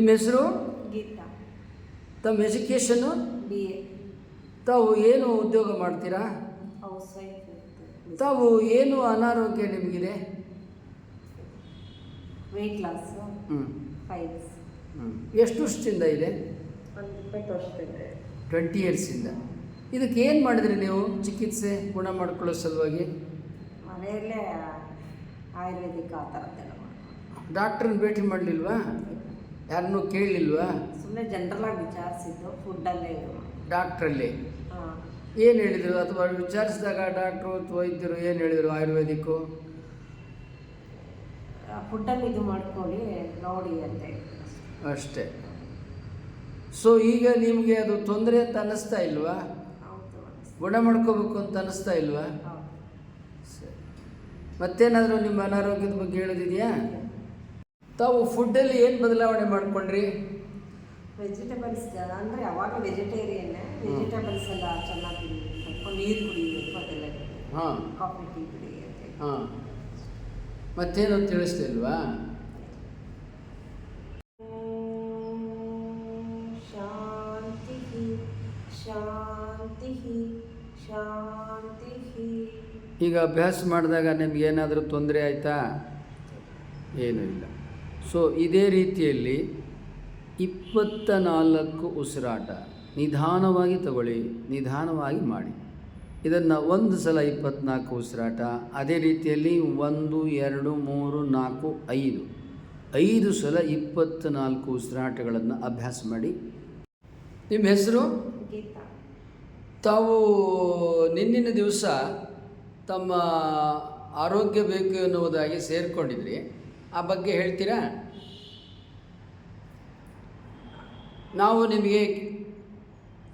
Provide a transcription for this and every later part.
ನಿಮ್ಮ ಹೆಸರು? ಗೀತಾ. ತಮ್ಮ ಎಜುಕೇಷನ್ನು ಬಿ ಎ. ತಾವು ಏನು ಉದ್ಯೋಗ ಮಾಡ್ತೀರಾ? ತಾವು ಏನು ಅನಾರೋಗ್ಯ ನಿಮಗಿದೆ? Weight loss. ಹ್ಞೂ ಫೈಲ್ಸ್ ಎಷ್ಟು ವರ್ಷದಿಂದ ಇದೆ? ಒಂದು ಇಪ್ಪತ್ತು ವರ್ಷದಿಂದ ಟ್ವೆಂಟಿ ಇಯರ್ಸಿಂದ. ಇದಕ್ಕೆ ಏನು ಮಾಡಿದ್ರಿ ನೀವು? ಚಿಕಿತ್ಸೆ ಗುಣ ಮಾಡ್ಕೊಳ್ಳೋ ಸಲುವಾಗಿ? ಮನೆಯಲ್ಲೇ ಆಯುರ್ವೇದಿಕ್ ಆ ಥರದ್ದೆಲ್ಲ ಡಾಕ್ಟ್ರನ್ನ ಭೇಟಿ ಮಾಡಲಿಲ್ವಾ? ಯಾರನ್ನೂ ಕೇಳಲಿಲ್ವಾ ಸುಮ್ಮನೆ ಜನರಲಾಗಿ ವಿಚಾರಿಸಿದ್ದು ಫುಡ್ಡಲ್ಲೇ ಡಾಕ್ಟ್ರಲ್ಲಿ? ಏನು ಹೇಳಿದರು? ಅಥವಾ ವಿಚಾರಿಸಿದಾಗ ಡಾಕ್ಟ್ರು ವೈದ್ಯರು ಏನು ಹೇಳಿದರು ಆಯುರ್ವೇದಿಕ್ಕು? ಫುಡ್ಡಲ್ಲಿ ಇದು ಮಾಡ್ಕೊಳ್ಳಿ ನೋಡಿ ಅಂತ. ಅಷ್ಟೇ. ಸೊ ಈಗ ನಿಮಗೆ ಅದು ತೊಂದರೆ ಅಂತ ಅನ್ನಿಸ್ತಾ ಇಲ್ವಾ? ಗುಣ ಮಾಡ್ಕೋಬೇಕು ಅಂತ ಅನ್ನಿಸ್ತಾ ಇಲ್ವಾ? ಸರಿ. ಮತ್ತೇನಾದರೂ ನಿಮ್ಮ ಅನಾರೋಗ್ಯದ ಬಗ್ಗೆ ಹೇಳೋದಿದೆಯಾ? ತಾವು ಫುಡ್ಡಲ್ಲಿ ಏನು ಬದಲಾವಣೆ ಮಾಡ್ಕೊಂಡ್ರಿ? ವೆಜಿಟೇಬಲ್ಸ್ ಅಂದರೆ ಅವಾಗ ವೆಜಿಟೇರಿಯನ್ ವೆಜಿಟೇಬಲ್ಸ್ ಎಲ್ಲ ಚೆನ್ನಾಗಿ ನೀರು ಕುಡಿಯಬೇಕು ಅದೆಲ್ಲ ಹಾಂ. ಕಾಫಿ ಟೀ ಕುಡಿ. ಹಾಂ. ಮತ್ತೇನು ತಿಳಿಸ್ಲಿಲ್ವಾ? ಶಾಂತಿ ಶಾಂತಿ ಶಾಂತಿ ಈಗ ಅಭ್ಯಾಸ ಮಾಡಿದಾಗ ನಿಮ್ಗೆ ಏನಾದರೂ ತೊಂದರೆ ಆಯಿತಾ? ಏನೂ ಇಲ್ಲ. ಸೊ ಇದೇ ರೀತಿಯಲ್ಲಿ ಇಪ್ಪತ್ತ ನಾಲ್ಕು ಉಸಿರಾಟ ನಿಧಾನವಾಗಿ ತಗೊಳ್ಳಿ ನಿಧಾನವಾಗಿ ಮಾಡಿ. ಇದನ್ನು ಒಂದು ಸಲ ಇಪ್ಪತ್ತ್ನಾಲ್ಕು ಉಸಿರಾಟ ಅದೇ ರೀತಿಯಲ್ಲಿ ಒಂದು ಎರಡು ಮೂರು ನಾಲ್ಕು ಐದು. ಐದು ಸಲ ಇಪ್ಪತ್ತ ನಾಲ್ಕು ಉಸಿರಾಟಗಳನ್ನು ಅಭ್ಯಾಸ ಮಾಡಿ. ನಿಮ್ಮ ಹೆಸರು? ತಾವು ನಿನ್ನಿನ ದಿವಸ ತಮ್ಮ ಆರೋಗ್ಯ ಬೇಕು ಎನ್ನುವುದಾಗಿ ಸೇರಿಕೊಂಡಿದ್ರಿ. ಆ ಬಗ್ಗೆ ಹೇಳ್ತೀರಾ? ನಾವು ನಿಮಗೆ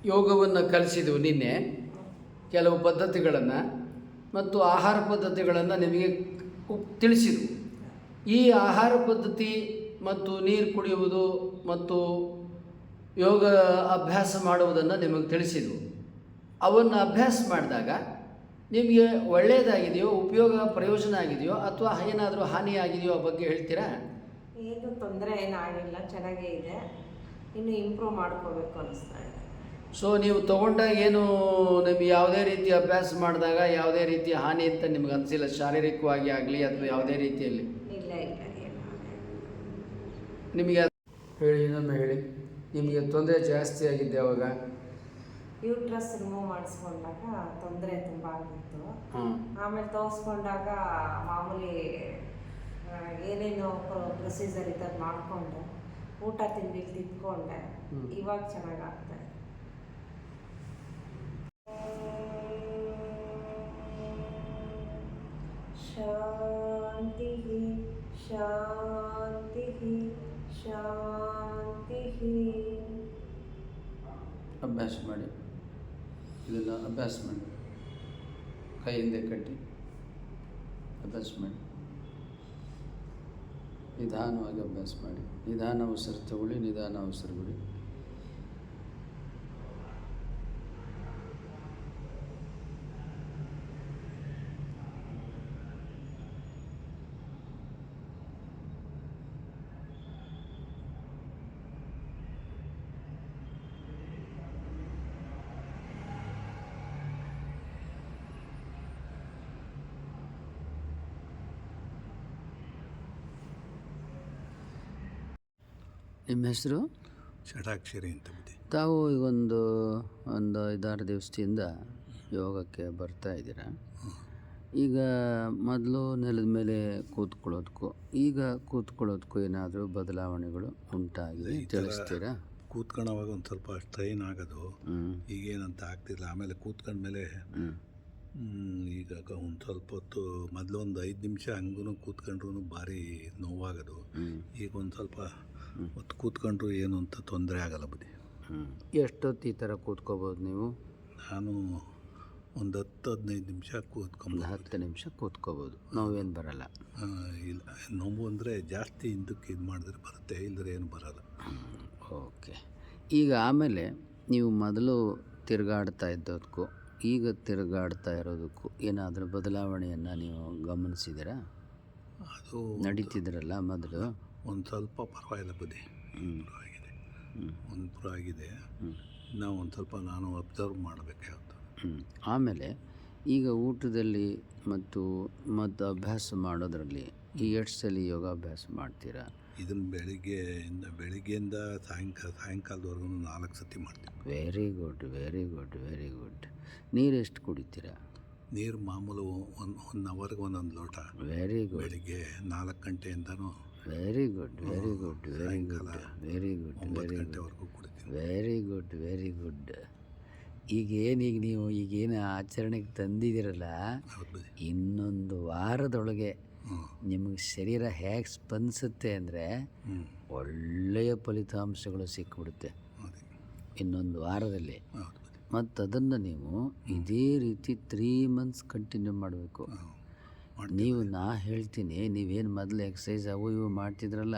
ಯೋಗವನ್ನು ಕಲಿಸಿದೆವು ನಿನ್ನೆ. ಕೆಲವು ಪದ್ಧತಿಗಳನ್ನು ಮತ್ತು ಆಹಾರ ಪದ್ಧತಿಗಳನ್ನು ನಿಮಗೆ ತಿಳಿಸಿದವು. ಈ ಆಹಾರ ಪದ್ಧತಿ ಮತ್ತು ನೀರು ಕುಡಿಯುವುದು ಮತ್ತು ಯೋಗ ಅಭ್ಯಾಸ ಮಾಡುವುದನ್ನು ನಿಮಗೆ ತಿಳಿಸಿದೆವು. ಅವನ್ನು ಅಭ್ಯಾಸ ಮಾಡಿದಾಗ ನಿಮಗೆ ಒಳ್ಳೆಯದಾಗಿದೆಯೋ ಉಪಯೋಗ ಪ್ರಯೋಜನ ಆಗಿದೆಯೋ ಅಥವಾ ಏನಾದರೂ ಹಾನಿಯಾಗಿದೆಯೋ ಆ ಬಗ್ಗೆ ಹೇಳ್ತೀರಾ? ಏನು ತೊಂದರೆ ಏನಾಗಿಲ್ಲ ಚೆನ್ನಾಗೇ ಇದೆ. ಇನ್ನು ಇಂಪ್ರೂವ್ ಮಾಡ್ಕೋಬೇಕು ಅನಿಸ್ತಾ ಇದೆ. ಸೊ ನೀವು ತಗೊಂಡಾಗ ಏನು ನಿಮ್ಗೆ ಯಾವುದೇ ರೀತಿ ಅಭ್ಯಾಸ ಮಾಡಿದಾಗ ಯಾವುದೇ ರೀತಿ ಹಾನಿ ಅಂತ ನಿಮ್ಗೆ ಅನಿಸಿಲ್ಲ? ಶಾರೀರಿಕವಾಗಿ ಆಗಲಿ ಅಥವಾ ಯಾವುದೇ ರೀತಿಯಲ್ಲಿ? ಇಲ್ಲ ಇಲ್ಲ ಏನು ನಿಮಗೆ ಹೇಳಿ ಇನ್ನೊಮ್ಮೆ ಹೇಳಿ. ನಿಮಗೆ ತೊಂದರೆ ಜಾಸ್ತಿ ಆಗಿದ್ದೆ ಅವಾಗ. ಯೂಟ್ರಸ್ ರಿಮೂವ್ ಮಾಡಿಸ್ಕೊಂಡಾಗ ತೊಂದರೆ ತುಂಬ ಆಗಿತ್ತು. ಆಮೇಲೆ ತೋರಿಸ್ಕೊಂಡಾಗ ಮಾಮೂಲಿ ಏನೇನೋ ಪ್ರೊಸೀಜರ್ ಇದ್ದದ್ದು ಮಾಡಿಕೊಂಡೆ. ಊಟ ತಿಂಡಿ ತಿದ್ಕೊಂಡೆ. ಇವಾಗ ಚೆನ್ನಾಗಾಗ್ತದೆ ಶಾಂತಿ ಶಾಂತಿ ಶಾಂತಿ ಅಭ್ಯಾಸ ಮಾಡಿ. ಇದನ್ನು ಅಭ್ಯಾಸ ಮಾಡಿ ಕೈ ಹಿಂದೆ ಕಟ್ಟಿ. ಅಭ್ಯಾಸ ಮಾಡಿ ನಿಧಾನವಾಗಿ ಅಭ್ಯಾಸ ಮಾಡಿ ನಿಧಾನ ಅವಸರ ತಗೊಳ್ಳಿ, ನಿಧಾನ ಉಸಿರು ಬಿಡಿ ನಿಮ್ಮ ಹೆಸರು? ಷಡಾಕ್ಷರಿ ಅಂತ ತಾವು ಈಗ ಒಂದು ಒಂದು ಐದಾರು ದಿವಸದಿಂದ ಯೋಗಕ್ಕೆ ಬರ್ತಾ ಇದ್ದೀರಾ? ಈಗ ಮೊದಲು ನೆಲದ ಮೇಲೆ ಕೂತ್ಕೊಳ್ಳೋದಕ್ಕೂ ಈಗ ಕೂತ್ಕೊಳ್ಳೋದಕ್ಕೂ ಏನಾದರೂ ಬದಲಾವಣೆಗಳು ಉಂಟಾಗಿ ತಿಳಿಸ್ತೀರಾ? ಕೂತ್ಕೊಳ್ಳೋವಾಗ ಒಂದು ಸ್ವಲ್ಪ ಸ್ಟ್ರೈನ್ ಆಗೋದು. ಈಗೇನಂತ ಆಗ್ತಿಲ್ಲ. ಆಮೇಲೆ ಕೂತ್ಕೊಂಡ್ಮೇಲೆ ಮೇಲೆ ಈಗ ಒಂದು ಸ್ವಲ್ಪ ಹೊತ್ತು ಮೊದಲು ಒಂದು ಐದು ನಿಮಿಷ ಹಂಗೂ ಕೂತ್ಕೊಂಡ್ರು ಭಾರಿ ನೋವಾಗೋದು. ಈಗ ಒಂದು ಸ್ವಲ್ಪ ಹೊತ್ತು ಕೂತ್ಕೊಂಡ್ರು ಏನು ಅಂತ ತೊಂದರೆ ಆಗಲ್ಲ ಬುದ್ಧಿ. ಹ್ಞೂ ಎಷ್ಟೊತ್ತು ಈ ಥರ ಕೂತ್ಕೋಬೋದು ನೀವು? ನಾನು ಒಂದು ಹತ್ತು ಹದಿನೈದು ನಿಮಿಷ ಕೂತ್ಕೊಂಡು ಕೂತ್ಕೊಂಬೋದು ಹತ್ತು ನಿಮಿಷ ಕೂತ್ಕೋಬೋದು. ನೋವೇನು ಬರಲ್ಲ. ಇಲ್ಲ ನೋವು ಅಂದರೆ ಜಾಸ್ತಿ ಹಿಂದಕ್ಕೆ ಇದು ಮಾಡಿದ್ರೆ ಬರುತ್ತೆ ಇಲ್ಲದ್ರೆ ಏನು ಬರಲ್ಲ. ಓಕೆ. ಈಗ ಆಮೇಲೆ ನೀವು ಮೊದಲು ತಿರುಗಾಡ್ತಾ ಇದ್ದೋದಕ್ಕೂ ಈಗ ತಿರುಗಾಡ್ತಾ ಇರೋದಕ್ಕೂ ಏನಾದರೂ ಬದಲಾವಣೆಯನ್ನು ನೀವು ಗಮನಿಸಿದ್ದೀರಾ? ಅದು ನಡೀತಿದ್ರಲ್ಲ ಮೊದಲು? ಒಂದು ಸ್ವಲ್ಪ ಪರವಾಗಿಲ್ಲ ಬುದ್ಧಿ. ಇಂಪ್ರೂವ್ ಆಗಿದೆ. ಇಂಪ್ರೂವ್ ಆಗಿದೆ. ನಾವು ಒಂದು ಸ್ವಲ್ಪ ನಾನು ಅಬ್ಸರ್ವ್ ಮಾಡಬೇಕಾಗುತ್ತೆ. ಆಮೇಲೆ ಈಗ ಊಟದಲ್ಲಿ ಮತ್ತು ಮತ್ತು ಅಭ್ಯಾಸ ಮಾಡೋದರಲ್ಲಿ ಈ ಎಷ್ಟು ಸಲ ಯೋಗಾಭ್ಯಾಸ ಮಾಡ್ತೀರಾ? ಇದನ್ನು ಬೆಳಿಗ್ಗೆಯಿಂದ ಬೆಳಿಗ್ಗೆಯಿಂದ ಸಾಯಂಕಾಲ ಸಾಯಂಕಾಲದವರೆಗೂ ನಾಲ್ಕು ಸತಿ ಮಾಡ್ತೀವಿ. Very good very good very good ನೀರು ಎಷ್ಟು ಕುಡಿತೀರಾ? ನೀರು ಮಾಮೂಲು ಒಂದು ಒನ್ ಅವರ್ಗೆ ಒಂದೊಂದು ಲೋಟ. ವೆರಿ ಗುಡ್ ಬೆಳಿಗ್ಗೆ ನಾಲ್ಕು ಗಂಟೆಯಿಂದನೂ very good very good very good very good very good very good very good ಈಗೇನು ಈಗ ನೀವು ಈಗೇನು ಆಚರಣೆಗೆ ತಂದಿದ್ದೀರಲ್ಲ ಇನ್ನೊಂದು ವಾರದೊಳಗೆ ನಿಮಗೆ ಶರೀರ ಹೇಗೆ ಸ್ಪಂದಿಸುತ್ತೆ ಅಂದರೆ ಒಳ್ಳೆಯ ಫಲಿತಾಂಶಗಳು ಸಿಕ್ಕಿಬಿಡುತ್ತೆ ಇನ್ನೊಂದು ವಾರದಲ್ಲಿ. ಮತ್ತು ಅದನ್ನು ನೀವು ಇದೇ ರೀತಿ ತ್ರೀ ಮಂತ್ಸ್ ಕಂಟಿನ್ಯೂ ಮಾಡಬೇಕು. ಮಾಡ್ತೀವಿ. ನೀವು ನಾ ಹೇಳ್ತೀನಿ ನೀವೇನು ಮೊದಲು ಎಕ್ಸಸೈಸ್ ಅವು ಇವು ಮಾಡ್ತಿದ್ರಲ್ಲ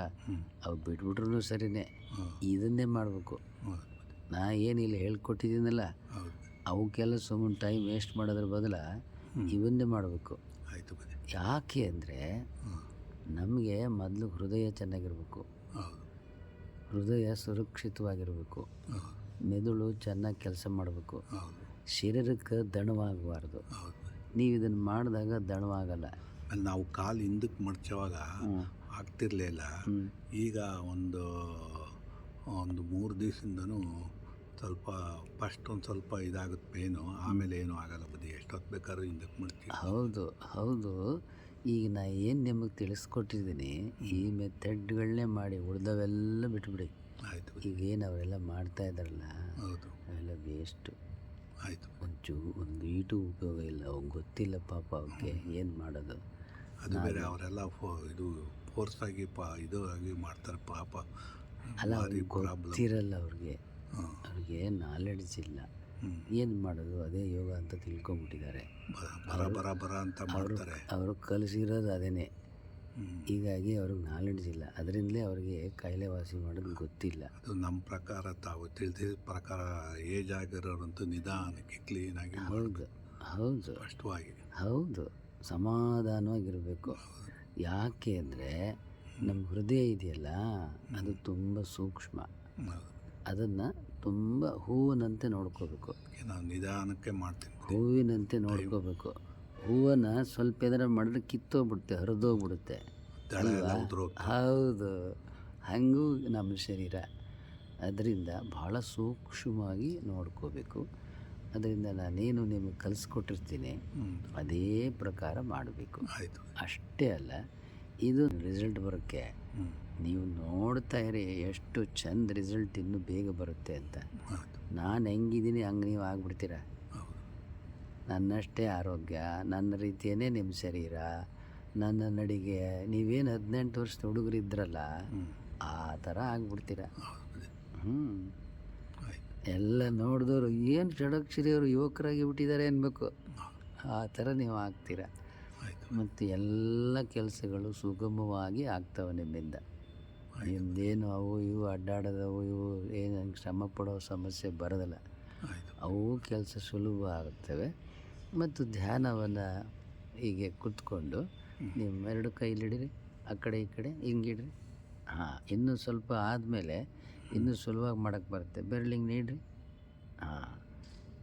ಅವು ಬಿಟ್ಬಿಟ್ರು ಸರಿನೇ. ಇದನ್ನೇ ಮಾಡಬೇಕು. ನಾ ಏನು ಇಲ್ಲಿ ಏನಿಲ್ಲ ಹೇಳ್ಕೊಟ್ಟಿದ್ದೀನಲ್ಲ ಅವಕ್ಕೆಲ್ಲ ಸುಮ್ಮನೆ ಟೈಮ್ ವೇಸ್ಟ್ ಮಾಡೋದ್ರ ಬದಲ ಇವನ್ನೇ ಮಾಡಬೇಕು. ಆಯಿತು ಯಾಕೆ ಅಂದರೆ ನಮಗೆ ಮೊದಲು ಹೃದಯ ಚೆನ್ನಾಗಿರಬೇಕು. ಹೌದು. ಹೃದಯ ಸುರಕ್ಷಿತವಾಗಿರಬೇಕು. ಮೆದುಳು ಚೆನ್ನಾಗಿ ಕೆಲಸ ಮಾಡಬೇಕು. ಶರೀರಕ್ಕೆ ದಣವಾಗಬಾರ್ದು. ನೀವು ಇದನ್ನು ಮಾಡಿದಾಗ ದಣವಾಗಲ್ಲ. ನಾವು ಕಾಲು ಹಿಂದಕ್ಕೆ ಮಡ್ಚೋವಾಗ. ಆಗ್ತಿರ್ಲಿಲ್ಲ ಈಗ ಒಂದು ಒಂದು ಮೂರು ದಿವಸದಿಂದನೂ ಸ್ವಲ್ಪ ಫಸ್ಟ್ ಒಂದು ಸ್ವಲ್ಪ ಇದಾಗುತ್ತೆ ಪೇನು ಆಮೇಲೆ ಏನು ಆಗಲ್ಲ ಬದಿ ಎಷ್ಟೊತ್ತು ಬೇಕಾದ್ರೂ ಹಿಂದಕ್ಕೆ ಮಾಡ್ತೀವಿ ಹೌದು ಹೌದು. ಈಗ ನಾ ಏನು ನಿಮಗೆ ತಿಳಿಸ್ಕೊಟ್ಟಿದ್ದೀನಿ ಈ ಮೆಥಡ್ಗಳನ್ನೇ ಮಾಡಿ ಉಳ್ದವೆಲ್ಲ ಬಿಟ್ಬಿಡಿ. ಆಯಿತು. ಈಗ ಏನು ಅವರೆಲ್ಲ ಮಾಡ್ತಾ ಇದ್ದಾರಲ್ಲ ಹೌದು. ಅವೆಲ್ಲ ವೇಸ್ಟು ಆಯಿತು. ಒಂಚೂ ಒಂದು ಈಟು ಉಪಯೋಗ ಇಲ್ಲ. ಅವ್ಗೆ ಗೊತ್ತಿಲ್ಲ ಪಾಪ ಅವಕ್ಕೆ ಏನು ಮಾಡೋದು. ಅದು ಬೇರೆ ಅವರೆಲ್ಲ ಫೋ ಇದು ಫೋರ್ಸ್ ಆಗಿ ಪಾ ಇದು ಆಗಿ ಮಾಡ್ತಾರೆ ಪಾಪ. ಅಲ್ಲ ಅವ್ರಿಗೆ ಗೊತ್ತಿರಲ್ಲ ಅವ್ರಿಗೆ. ಅವ್ರಿಗೆ ನಾಲೆಡ್ಜ್ ಇಲ್ಲ. ಏನು ಮಾಡೋದು? ಅದೇ ಯೋಗ ಅಂತ ತಿಳ್ಕೊಂಬಿಟ್ಟಿದ್ದಾರೆ ಬರ ಬರ ಬರ ಅಂತ ಮಾಡ್ತಾರೆ. ಅವರು ಕಲಿಸಿರೋದು ಅದೇನೆ. ಹೀಗಾಗಿ ಅವ್ರಿಗೆ ನಾಲೆಡ್ಜ್ ಇಲ್ಲ. ಅದರಿಂದಲೇ ಅವರಿಗೆ ಕಾಯಿಲೆ ವಾಸಿ ಮಾಡೋದು ಗೊತ್ತಿಲ್ಲ. ಅದು ನಮ್ಮ ಪ್ರಕಾರ ತಾವು ತಿಳಿದಿದ್ದ ಪ್ರಕಾರ ಏಜ್ ಆಗಿರೋರಂತೂ ನಿಧಾನಕ್ಕೆ ಕ್ಲೀನಾಗಿ ಹೌದು ಹೌದು. ಸ್ಪಷ್ಟವಾಗಿ. ಹೌದು. ಸಮಾಧಾನವಾಗಿರಬೇಕು. ಯಾಕೆ ಅಂದರೆ ನಮ್ಮ ಹೃದಯ ಇದೆಯಲ್ಲ ಅದು ತುಂಬ ಸೂಕ್ಷ್ಮ. ಅದನ್ನು ತುಂಬ ಹೂವಿನಂತೆ ನೋಡ್ಕೋಬೇಕು. ನಾವು ನಿಧಾನಕ್ಕೆ ಮಾಡ್ತೀನಿ ಹೂವಿನಂತೆ ನೋಡ್ಕೋಬೇಕು. ಹೂವನ್ನು ಸ್ವಲ್ಪ ಏನಾರ ಮಾಡಿದ್ರೆ ಕಿತ್ತೋಗ್ಬಿಡುತ್ತೆ ಹರಿದೋಗ್ಬಿಡುತ್ತೆ. ಹೌದು. ಹಾಗೂ ನಮ್ಮ ಶರೀರ. ಅದರಿಂದ ಭಾಳ ಸೂಕ್ಷ್ಮವಾಗಿ ನೋಡ್ಕೋಬೇಕು. ಅದರಿಂದ ನಾನೇನು ನಿಮಗೆ ಕಲಿಸ್ಕೊಟ್ಟಿರ್ತೀನಿ ಅದೇ ಪ್ರಕಾರ ಮಾಡಬೇಕು. ಆಯಿತು. ಅಷ್ಟೇ ಅಲ್ಲ ಇದು ರಿಸಲ್ಟ್ ಬರೋಕ್ಕೆ ನೀವು ನೋಡ್ತಾ ಇರಿ ಎಷ್ಟು ಚಂದ ರಿಸಲ್ಟ್ ಇನ್ನೂ ಬೇಗ ಬರುತ್ತೆ ಅಂತ. ನಾನು ಹೆಂಗಿದ್ದೀನಿ ಹಂಗೆ ನೀವು ಆಗ್ಬಿಡ್ತೀರಾ? ನನ್ನಷ್ಟೇ ಆರೋಗ್ಯ ನನ್ನ ರೀತಿಯೇ ನಿಮ್ಮ ಶರೀರ ನನ್ನ ನಡಿಗೆ ನೀವೇನು ಹದಿನೆಂಟು ವರ್ಷದ ಹುಡುಗರಿದ್ರಲ್ಲ ಇದ್ರಲ್ಲ ಆ ಥರ ಆಗ್ಬಿಡ್ತೀರ. ಹ್ಞೂ ಎಲ್ಲ ನೋಡಿದವರು ಏನು ಷಡಕ್ಷರಿಯವರು ಯುವಕರಾಗಿ ಬಿಟ್ಟಿದ್ದಾರೆ ಅನ್ಬೇಕು. ಆ ಥರ ನೀವು ಆಗ್ತೀರ. ಮತ್ತು ಎಲ್ಲ ಕೆಲಸಗಳು ಸುಗಮವಾಗಿ ಆಗ್ತವೆ ನಿಮ್ಮಿಂದ. ನಿಮ್ಮದೇನು ಅವು ಇವು ಅಡ್ಡಾಡೋದವು ಇವು ಏನು ಶ್ರಮ ಪಡೋ ಸಮಸ್ಯೆ ಬರೋದಿಲ್ಲ. ಅವು ಕೆಲಸ ಸುಲಭ ಆಗುತ್ತವೆ ಮತ್ತು ಧ್ಯಾನವನ್ನು ಹೀಗೆ ಕೂತ್ಕೊಂಡು ನಿಮ್ಮ ಎರಡು ಕೈಲಿಡಿರಿ ಆ ಕಡೆ ಈ ಕಡೆ ಹಿಂಗಿಡ್ರಿ. ಹಾಂ ಇನ್ನೂ ಸ್ವಲ್ಪ ಆದಮೇಲೆ ಇನ್ನೂ ಸುಲಭವಾಗಿ ಮಾಡೋಕ್ಕೆ ಬರುತ್ತೆ. ಬೆರಳಿಂಗ್ ನೀಡ್ರಿ. ಹಾಂ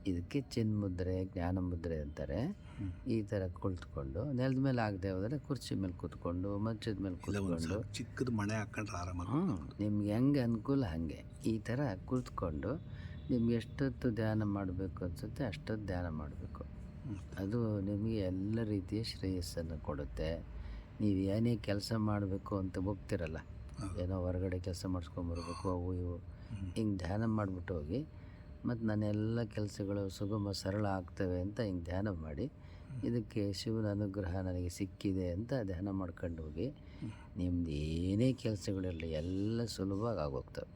ಇದಕ್ಕೆ ಚಿನ್ಮುದ್ರೆ ಜ್ಞಾನ ಮುದ್ರೆ ಅಂತಾರೆ. ಈ ಥರ ಕುಳಿತುಕೊಂಡು ನೆಲದ ಮೇಲೆ ಆಗದೆ ಹೋದರೆ ಕುರ್ಚಿ ಮೇಲೆ ಕೂತ್ಕೊಂಡು ಮಂಚದ ಮೇಲೆ ಕೂತ್ಕೊಂಡು. ಚಿಕ್ಕದು ಮಣೆ ಹಾಕೊಂಡ್ರೆ ಆರಾಮ ಹ್ಞೂ ನಿಮ್ಗೆ ಹೆಂಗೆ ಅನುಕೂಲ ಹಾಗೆ. ಈ ಥರ ಕೂತ್ಕೊಂಡು ನಿಮ್ಗೆ ಎಷ್ಟೊತ್ತು ಧ್ಯಾನ ಮಾಡಬೇಕು ಅನ್ಸುತ್ತೆ ಅಷ್ಟೊತ್ತು ಧ್ಯಾನ ಮಾಡಬೇಕು. ಅದು ನಿಮಗೆ ಎಲ್ಲ ರೀತಿಯ ಶ್ರೇಯಸ್ಸನ್ನು ಕೊಡುತ್ತೆ. ನೀವು ಏನೇ ಕೆಲಸ ಮಾಡಬೇಕು ಅಂತ ಹೋಗ್ತಿರಲ್ಲ ಏನೋ ಹೊರಗಡೆ ಕೆಲಸ ಮಾಡಿಸ್ಕೊಂಬರ್ಬೇಕು ಅವು ಇವು. ಹಿಂಗೆ ಧ್ಯಾನ ಮಾಡಿಬಿಟ್ಟು ಹೋಗಿ ಮತ್ತು ನನ್ನೆಲ್ಲ ಕೆಲಸಗಳು ಸುಗಮ ಸರಳ ಆಗ್ತವೆ ಅಂತ ಹಿಂಗೆ ಧ್ಯಾನ ಮಾಡಿ ಇದಕ್ಕೆ ಶಿವನ ಅನುಗ್ರಹ ನನಗೆ ಸಿಕ್ಕಿದೆ ಅಂತ ಧ್ಯಾನ ಮಾಡ್ಕೊಂಡು ಹೋಗಿ ನಿಮ್ದು ಏನೇ ಕೆಲಸಗಳಿರಲಿ ಎಲ್ಲ ಸುಲಭವಾಗಿ ಆಗೋಗ್ತವೆ.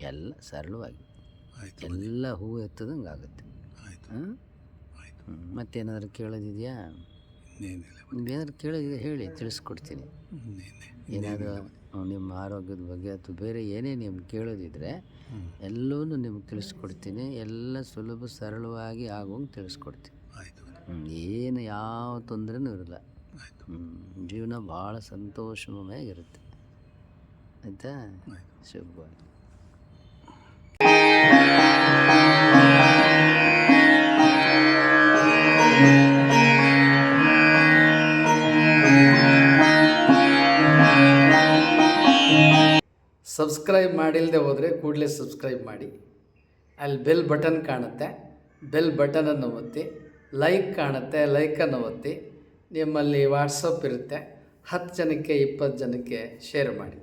ಎಲ್ಲ ಸರಳವಾಗಿ. ಎಲ್ಲ ಹೂವು ಎತ್ತದಂಗೆ ಆಗುತ್ತೆ ಹಾಂ ಮತ್ತೇನಾದರೂ ಕೇಳೋದಿದೆಯಾ? ಏನಾದರೂ ಕೇಳೋದಿದೆ ಹೇಳಿ ತಿಳಿಸ್ಕೊಡ್ತೀನಿ. ಏನಾದರೂ ನಿಮ್ಮ ಆರೋಗ್ಯದ ಬಗ್ಗೆ ಅಥವಾ ಬೇರೆ ಏನೇ ನಿಮ್ಗೆ ಕೇಳೋದಿದ್ರೆ ಎಲ್ಲವೂ ನಿಮ್ಗೆ ತಿಳಿಸ್ಕೊಡ್ತೀನಿ. ಎಲ್ಲ ಸುಲಭ ಸರಳವಾಗಿ ಆಗೋಂಗೆ ತಿಳಿಸ್ಕೊಡ್ತೀನಿ. ಏನು ಯಾವ ತೊಂದರೆನೂ ಇರಲ್ಲ. ಜೀವನ ಭಾಳ ಸಂತೋಷಮಯಾಗಿರುತ್ತೆ ಆಯಿತಾ? ಶುಭವಾಗಿ ಶುಭ ಸಬ್ಸ್ಕ್ರೈಬ್ ಮಾಡಿಲ್ಲದೆ ಹೋದರೆ ಕೂಡಲೇ ಸಬ್ಸ್ಕ್ರೈಬ್ ಮಾಡಿ. ಅಲ್ಲಿ ಬೆಲ್ ಬಟನ್ ಕಾಣುತ್ತೆ. ಬೆಲ್ ಬಟನನ್ನು ಒತ್ತಿ, ಲೈಕ್ ಕಾಣುತ್ತೆ ಲೈಕನ್ನು ಒತ್ತಿ. ನಿಮ್ಮಲ್ಲಿ ವಾಟ್ಸಪ್ ಇರುತ್ತೆ. ಹತ್ತು ಜನಕ್ಕೆ ಇಪ್ಪತ್ತು ಜನಕ್ಕೆ ಶೇರ್ ಮಾಡಿ.